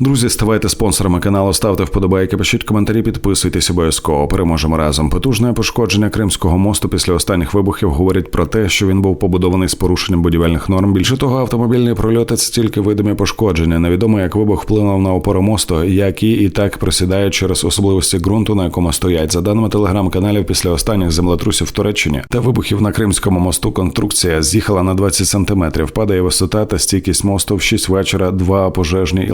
Друзі, ставайте спонсорами каналу, ставте вподобайки, пишіть коментарі, підписуйтесь обов'язково. Переможемо разом. Потужне пошкодження Кримського мосту після останніх вибухів говорить про те, що він був побудований з порушенням будівельних норм. Більше того, автомобільні прольоти це тільки видимі пошкодження. Невідомо, як вибух вплинув на опору мосту, які і так просідають через особливості ґрунту, на якому стоять. За даними телеграм-каналів, після останніх землетрусів в Туреччині та вибухів на Кримському мосту, конструкція з'їхала на 20 сантиметрів. Падає висота та стійкість мосту в 6 вечора. Два пожежні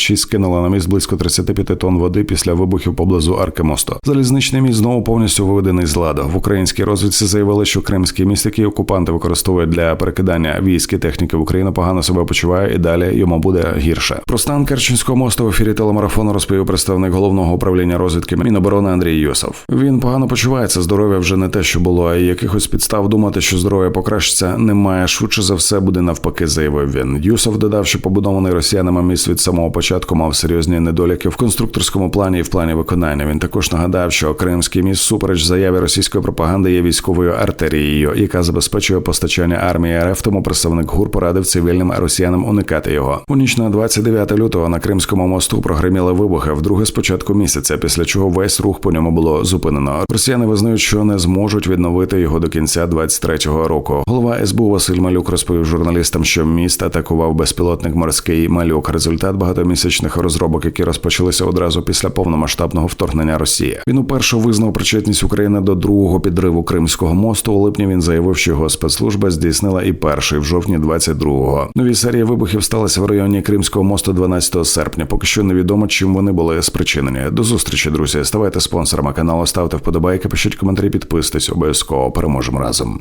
Іл-76 скинули на міст близько 35 тонн води після вибухів поблизу арки мосту. Залізничний міст знову повністю виведений з ладу. В українській розвідці заявили, що кримський міст, який окупанти використовують для перекидання військ і техніки в Україну, погано себе почуває і далі йому буде гірше. Про стан Керченського мосту в ефірі телемарафону розповів представник головного управління розвідки Міноборони Андрій Юсов. Він погано почувається. Здоров'я вже не те, що було, а якихось підстав думати, що здоров'я покращиться, немає. Швидше за все буде навпаки, заявив він. Юсов додав, що побудований росіянами міст від самого початку мав серйозні недоліки в конструкторському плані і в плані виконання. Він також нагадав, що Кримський міст супереч заяві російської пропаганди є військовою артерією, яка забезпечує постачання армії РФ. Тому представник ГУР порадив цивільним росіянам уникати його. У ніч на 29 лютого на Кримському мосту прогреміли вибухи вдруге з початку місяця, після чого весь рух по ньому було зупинено. Росіяни визнають, що не зможуть відновити його до кінця 23-го року. Голова СБУ Василь Малюк розповів журналістам, що міст атакував безпілотник морський малюк. Результат багатомісячних розробок, які розпочалися одразу після повномасштабного вторгнення Росії. Він уперше визнав причетність України до другого підриву Кримського мосту. У липні він заявив, що його спецслужба здійснила і перший в жовтні 22-го. Нові серії вибухів сталися в районі Кримського мосту 12 серпня. Поки що невідомо, чим вони були спричинені. До зустрічі, друзі. Ставайте спонсорами каналу, ставте вподобайки, пишіть коментарі, підписуйтесь. Обов'язково переможемо разом.